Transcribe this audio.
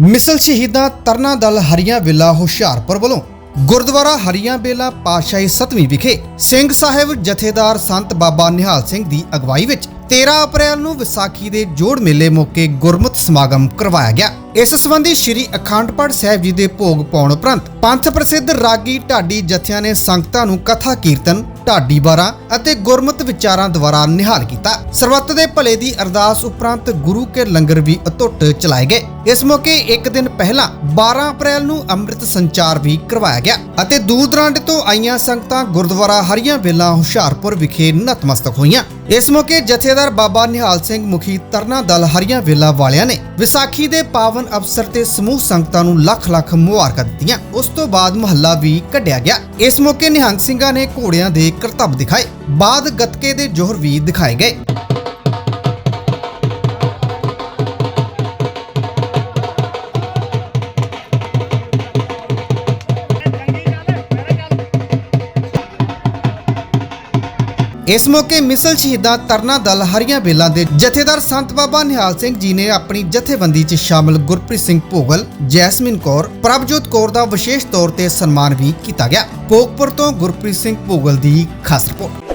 ਮਿਸਲ ਸ਼ਹੀਦਾਂ ਤਰਨਾ ਦਲ ਹਰੀਆਂ ਬੇਲਾ ਹੁਸ਼ਿਆਰਪੁਰ ਵੱਲੋਂ ਗੁਰਦੁਆਰਾ ਹਰੀਆਂ ਬੇਲਾ ਪਾਤਸ਼ਾਹੀ ਸਤਵੀਂ ਵਿਖੇ ਸਿੰਘ ਸਾਹਿਬ ਜਥੇਦਾਰ ਸੰਤ ਬਾਬਾ ਨਿਹਾਲ ਸਿੰਘ ਦੀ ਅਗਵਾਈ ਵਿੱਚ 13 ਅਪ੍ਰੈਲ ਨੂੰ ਵਿਸਾਖੀ ਦੇ ਜੋੜ ਮੇਲੇ ਮੌਕੇ ਗੁਰਮਤਿ ਸਮਾਗਮ ਕਰਵਾਇਆ ਗਿਆ। ਇਸ ਸੰਬੰਧੀ ਸ੍ਰੀ ਅਖੰਡ ਪਾਠ ਸਾਹਿਬ ਜੀ ਦੇ ਭੋਗ ਪਾਉਣ ਉਪਰੰਤ ਪੰਥ ਪ੍ਰਸਿੱਧ ਰਾਗੀ ਢਾਡੀ ਜਥਿਆਂ ਨੇ ਸੰਗਤਾਂ ਨੂੰ ਕਥਾ, ਕੀਰਤਨ, ਢਾਡੀ ਬਾਰਾਂ ਅਤੇ ਗੁਰਮਤਿ ਵਿਚਾਰਾਂ ਦੁਆਰਾ ਨਿਹਾਲ ਕੀਤਾ। ਸਰਬੱਤ ਦੇ ਭਲੇ ਦੀ ਅਰਦਾਸ ਉਪਰੰਤ ਗੁਰੂ ਕੇ ਲੰਗਰ ਵੀ ਅਟੁੱਟ ਚਲਾਏ ਗਏ। ਇਸ ਮੌਕੇ ਇੱਕ ਦਿਨ ਪਹਿਲਾਂ 12 ਅਪ੍ਰੈਲ ਨੂੰ ਅੰਮ੍ਰਿਤ ਸੰਚਾਰ ਵੀ ਕਰਵਾਇਆ ਗਿਆ ਅਤੇ ਦੂਰ ਦਰਾਂਡੇ ਤੋਂ ਆਈਆਂ ਸੰਗਤਾਂ ਗੁਰਦੁਆਰਾ ਹਰੀਆਂ ਵੇਲਾ ਹੁਸ਼ਿਆਰਪੁਰ ਵਿਖੇ ਨਤਮਸਤਕ ਹੋਈਆਂ। ਇਸ ਮੌਕੇ ਜਥੇਦਾਰ ਬਾਬਾ ਨਿਹਾਲ ਸਿੰਘ ਮੁਖੀ ਤਰਨਾ ਦਲ ਹਰੀਆਂ ਵੇਲਾ ਵਾਲਿਆਂ ਨੇ ਵਿਸਾਖੀ ਦੇ ਪਾਵਨ ਅਵਸਰ ਤੇ ਸਮੂਹ ਸੰਗਤਾਂ ਨੂੰ ਲੱਖ ਲੱਖ ਮੁਬਾਰਕਾਂ ਦਿੱਤੀਆਂ। ਉਸ ਤੋਂ ਬਾਅਦ ਮਹੱਲਾ ਵੀ ਕੱਢਿਆ ਗਿਆ। ਇਸ ਮੌਕੇ ਨਿਹੰਗ ਸਿੰਘਾਂ ਨੇ ਘੋੜਿਆਂ ਦੇ ਕਰਤੱਵ ਦਿਖਾਏ। ਬਾਅਦ ਗੱਤਕੇ ਦੇ ਜੋਹਰ ਵੀ ਦਿਖਾਏ ਗਏ। ਇਸ ਮੌਕੇ ਮਿਸਲ ਸ਼ਹੀਦਾਂ ਤਰਨਾ ਦਲ ਹਰੀਆਂ ਬੇਲਾਂ ਦੇ ਜਥੇਦਾਰ ਸੰਤ ਬਾਬਾ ਨਿਹਾਲ ਸਿੰਘ ਜੀ ਨੇ ਆਪਣੀ ਜਥੇਬੰਦੀ 'ਚ ਸ਼ਾਮਲ ਗੁਰਪ੍ਰੀਤ ਸਿੰਘ ਭੋਗਲ, ਜੈਸਮਿਨ ਕੌਰ, ਪ੍ਰਭਜੋਤ ਕੌਰ ਦਾ ਵਿਸ਼ੇਸ਼ ਤੌਰ ਤੇ ਸਨਮਾਨ ਵੀ ਕੀਤਾ ਗਿਆ। ਭੋਗਪੁਰ ਤੋਂ ਗੁਰਪ੍ਰੀਤ ਸਿੰਘ ਭੋਗਲ ਦੀ ਖਾਸ ਰਿਪੋਰਟ।